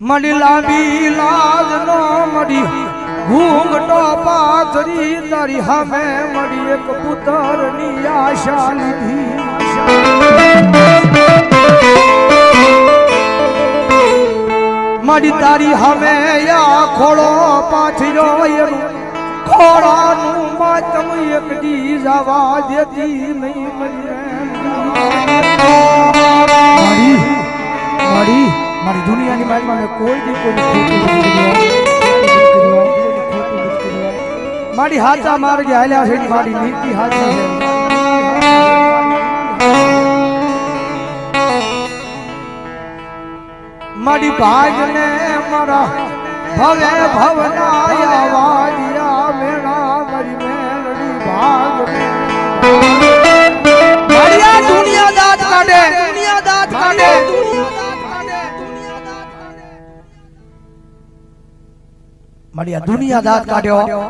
મળી લાંબી લાજ નો મળી, ઘૂંઘટો પાથરી તારી સામે મળી, એક પુત્રની આશા લીધી. મળી તારી સામે યા ખોળો પાથર્યો એનું ખોળાનું માતમ એક દી જવા દેતી નહીં મારી મારી મારી દુનિયાની માલમાં મેં કોઈ દી કોઈ મારી હાચા માર્ગે હાલ્યા છે મારી નીતિ હાથા મારી ભાગને મારા ભવે ભવના વાજ્યા મેળા મારી મેળડી ભાગ મારી દુનિયા દાંત કાઢે. દુનિયા દાંત કાઢે. મારી આ દુનિયા દાંત કાઢ્યો.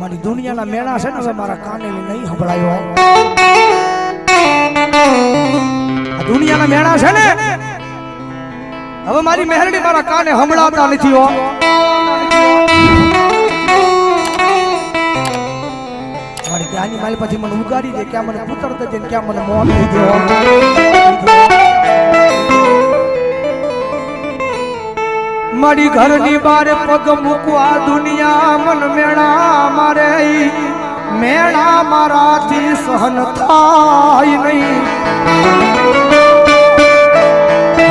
મારી દુનિયાના મેળા છે ને હવે મારા કાને નહીં સંભળાયો. દુનિયાના મેળા છે ને હવે મારી મહેરડી મારા કાને સંભળાતા નથી હો. મારી ત્યાંની માલ પછી મને ઉગાડી દે, ક્યાં મને પુત્ર દે ક્યાં મને મોત થઈ મારી ઘરની બારે પગ મૂકવા દુનિયા મન મેળા મારે. મેળા મારાથી સહન થાય નહીં.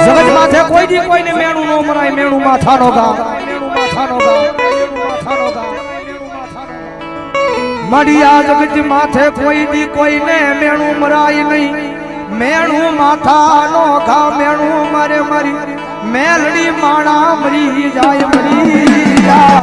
જગત માથે કોઈ દી કોઈને મેણું ન મરાય મેણું માથાનો ગામ. મેણું માથાનો ગા મેણું માથાનો ગા મારી આ જગત માથે કોઈ દી કોઈને મેણું મરાય નહીં. મેણું માથાનો ઘા મેણું મારે મારી મેલડી માણા મરી જાય મરી જાય.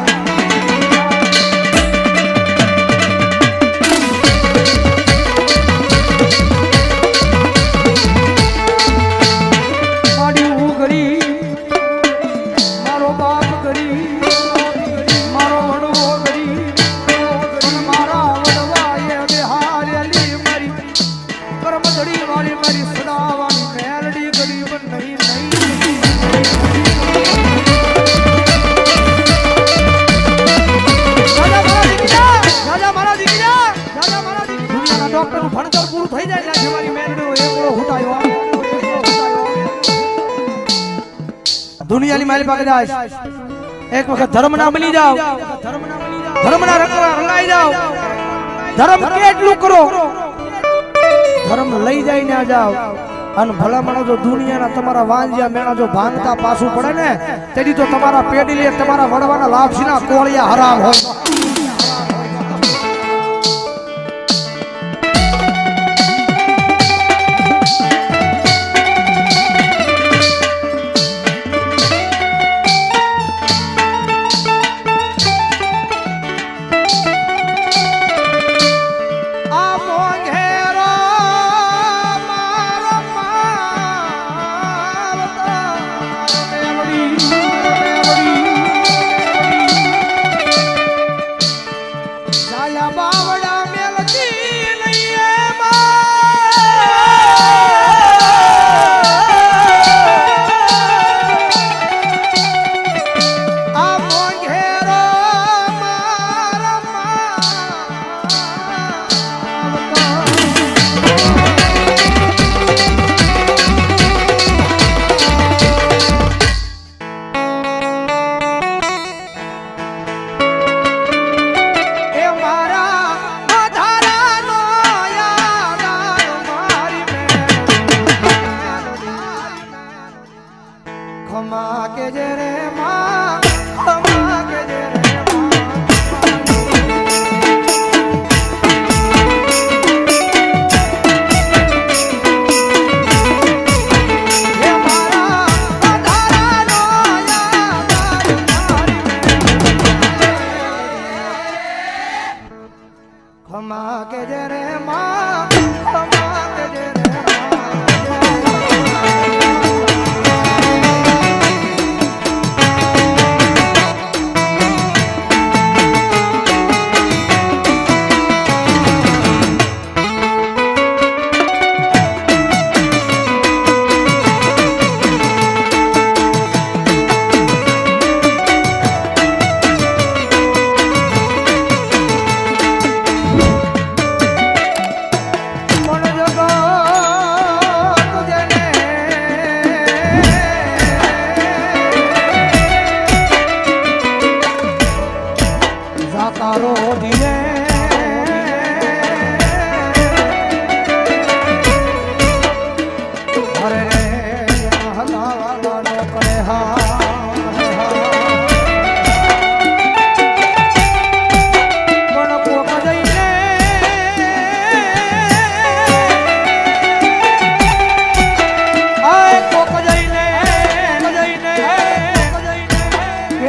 દુનિયાની મારી પાસે જાય. એક વખત ધર્મ ના બની જાવ ધર્મ ના રંગાઈ જાવ ધર્મ કેટલું કરો? ધર્મ લઈ જાય ના જાવ અને ભલામણો જો દુનિયાના તમારા વાંજ્યા મેણા જો ભાંગતા પાછું પડે ને, તેથી તો તમારા પેઢી લે, તમારા વડવાના લાપસીના કોળિયા હરામ હોય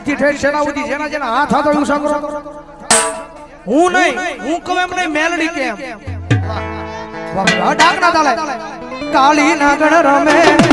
આથી ઠેઠ સુધી જેના જેના હાથ હાથ એવું સંગ્રહ હું નહીં, હું કહું એમ નહીં મેલડી કેમ? ડાકના તાલે કાળી નાગણ રમે.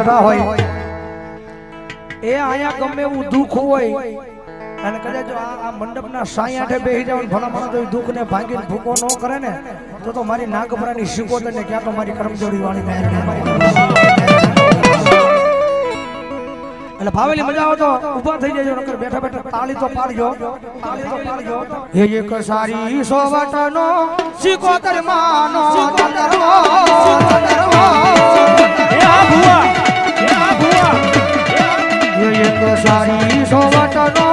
બેઠા હોય. એ અહીંયા ગમે એવું દુઃખ હોય, અને કદાચ આ મંડપના આઠે બેસી જાવ ને ભલા માણસ જો એ દુઃખને ભાંગીને ભૂકો ન કરે ને, તો તો મારી નાગપરાની શિકોતર ને ક્યાં તો મારી કરમજોડી વાળી મારી એટલે ભાવેલી મજા આવે તો ઊભા થઈ જજો, નકર બેઠા બેઠા તાળી તો પાડજો. તાળી તો પાડજો. હે એક સારી સોવટનો સિકોતર માનો સિકોતરવો સિકોતરવો હે આ ભુવા. હે આ ભુવા. હે એક સારી સોવટનો